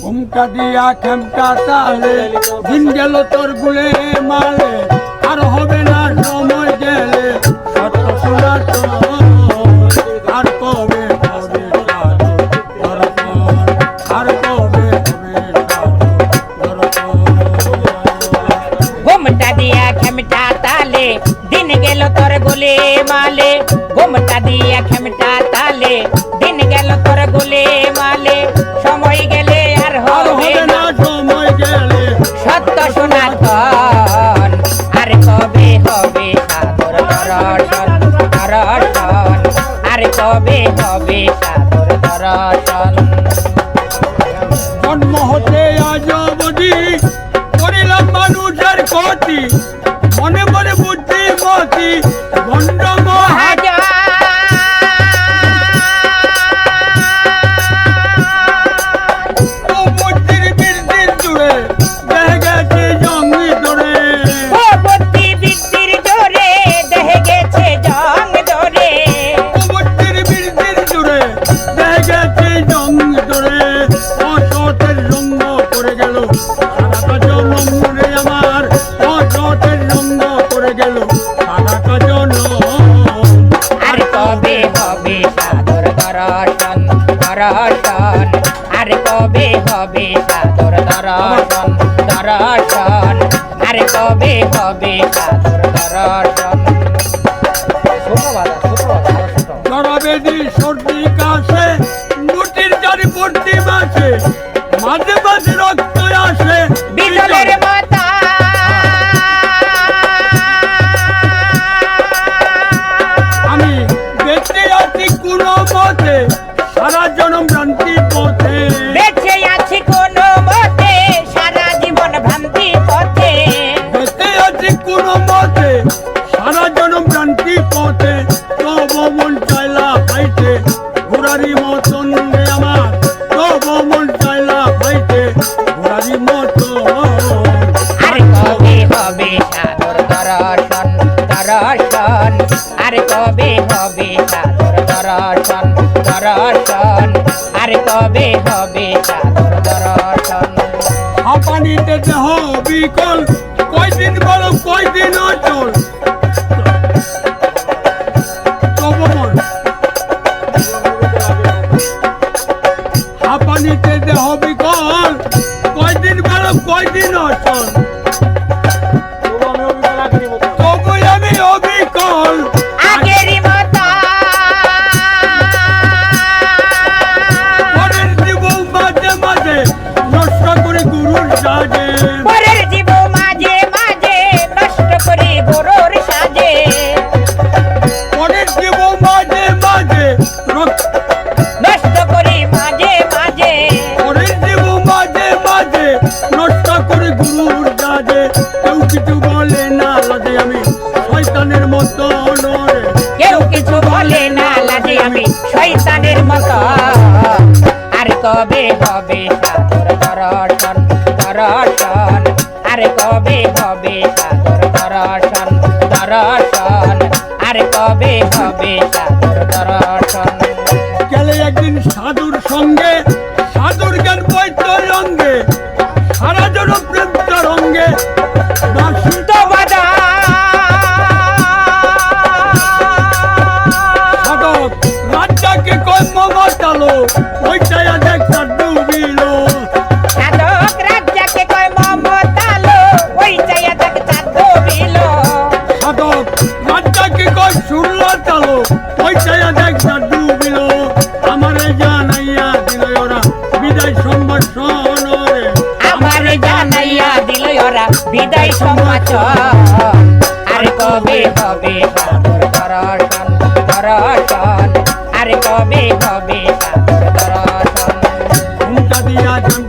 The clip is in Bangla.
ঘুমটা দিয়া খেমটা তালে, দিন গেল তোর গুলে মালে, আর হবে না সময় গেলে। দিন গেল তোর গোলে মালে। দিয়া খেমটা তালে গোলে মালে সময় গেলে আর হবে না। সময় গেলে। সত্য সনাতন আর কবে হবে সাদর দর্শন? দর্শন আর কবে হবে সাদর দর্শন? জন্ম হতে আজ অবধি করিলাম মানুষের ক্ষতি। মনে মনে বুদ্ধি মতি ভণ্ড গেছে জঙ্গি ধরে অসতের রঙ্গ করে গেল। সারাটা জনম রে আমার, অসতের রঙ্গ জনম আর কবে হবে সাদর দর্শন দর্শন? আর কবে হবে সাদর দর্শন দর্শন? আর কবে হবে সাদর দর্শন? জড়াবেদি সর্দি কাশে মুটির জারি পড়তি মাসে মাঝে মাঝে রক্ত দর্শন, আর কবে হবে সাদর দর্শন? হাঁপানিতে দেহ বিকল, কয়দিন বলো, কয়দিন অচল? হাঁপানিতে দেহ বিকল, কয়দিন বলো, কয়দিন অচল? মাঝে মাঝে নষ্ট করে গুরুর কেউ কিছু বলে না লাজে আমি। শয়তানের মতো নরে কেউ কিছু বলে না লাজে আমি। শয়তানের মতো। আর কবে হবে সাদর দর্শন? দর্শন। আর কবে হবে সাদর দর্শন? দর্শন। আর কবে হবে সাদর দর্শন? গেলে একদিন সাধুর সঙ্গে মমতালো ওইটাই দেখা ডুবিলো। সাধক রাজ্জাকে কয় শুনলো চালো ওইটাই দেখা ডুবিলো। আমারে জানাইয়া দিল ওরা বিদায় সম্ভাষণ রে। আমার জানাইয়া দিল ওরা বিদায় সমাচার I'm not